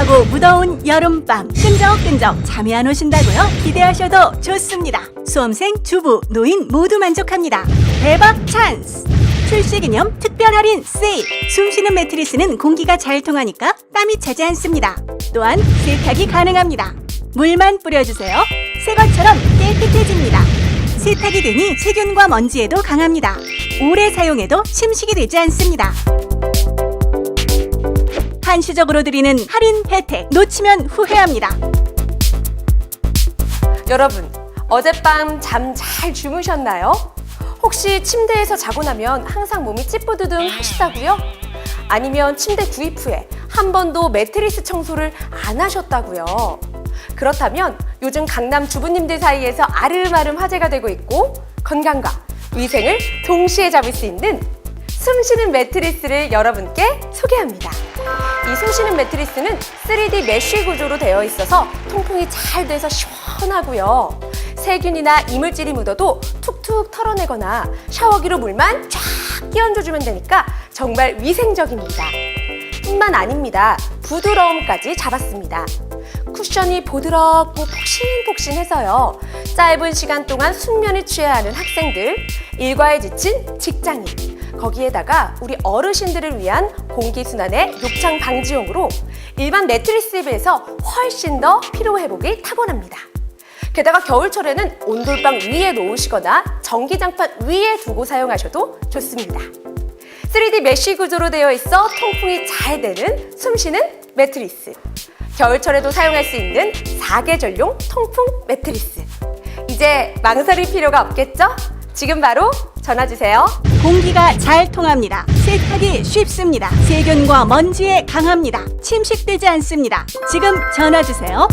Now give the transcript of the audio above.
촉촉하고 무더운 여름밤 끈적끈적 잠이 안 오신다고요? 기대하셔도 좋습니다. 수험생, 주부, 노인 모두 만족합니다. 대박 찬스! 출시 기념 특별 할인 세일! 숨쉬는 매트리스는 공기가 잘 통하니까 땀이 차지 않습니다. 또한 세탁이 가능합니다. 물만 뿌려주세요. 새 것처럼 깨끗해집니다. 세탁이 되니 세균과 먼지에도 강합니다. 오래 사용해도 침식이 되지 않습니다. 한시적으로 드리는 할인 혜택 놓치면 후회합니다. 여러분, 어젯밤 잠 잘 주무셨나요? 혹시 침대에서 자고 나면 항상 몸이 찌뿌드둥 하시다고요? 아니면 침대 구입 후에 한 번도 매트리스 청소를 안 하셨다고요? 그렇다면 요즘 강남 주부님들 사이에서 아름아름 화제가 되고 있고 건강과 위생을 동시에 잡을 수 있는 숨쉬는 매트리스를 여러분께 소개합니다. 이 숨쉬는 매트리스는 3D 메쉬 구조로 되어 있어서 통풍이 잘 돼서 시원하고요. 세균이나 이물질이 묻어도 툭툭 털어내거나 샤워기로 물만 쫙 끼얹어주면 되니까 정말 위생적입니다. 뿐만 아닙니다. 부드러움까지 잡았습니다. 쿠션이 보드럽고 폭신폭신해서요. 짧은 시간 동안 숙면을 취해야 하는 학생들, 일과에 지친 직장인, 거기에다가 우리 어르신들을 위한 공기순환의 욕창 방지용으로 일반 매트리스에 비해서 훨씬 더 피로 회복이 타고납니다. 게다가 겨울철에는 온돌방 위에 놓으시거나 전기장판 위에 두고 사용하셔도 좋습니다. 3D 메쉬 구조로 되어 있어 통풍이 잘 되는 숨쉬는 매트리스. 겨울철에도 사용할 수 있는 사계절용 통풍 매트리스. 이제 망설일 필요가 없겠죠? 지금 바로 전화 주세요. 공기가 잘 통합니다. 세탁이 쉽습니다. 세균과 먼지에 강합니다. 침식되지 않습니다. 지금 전화 주세요.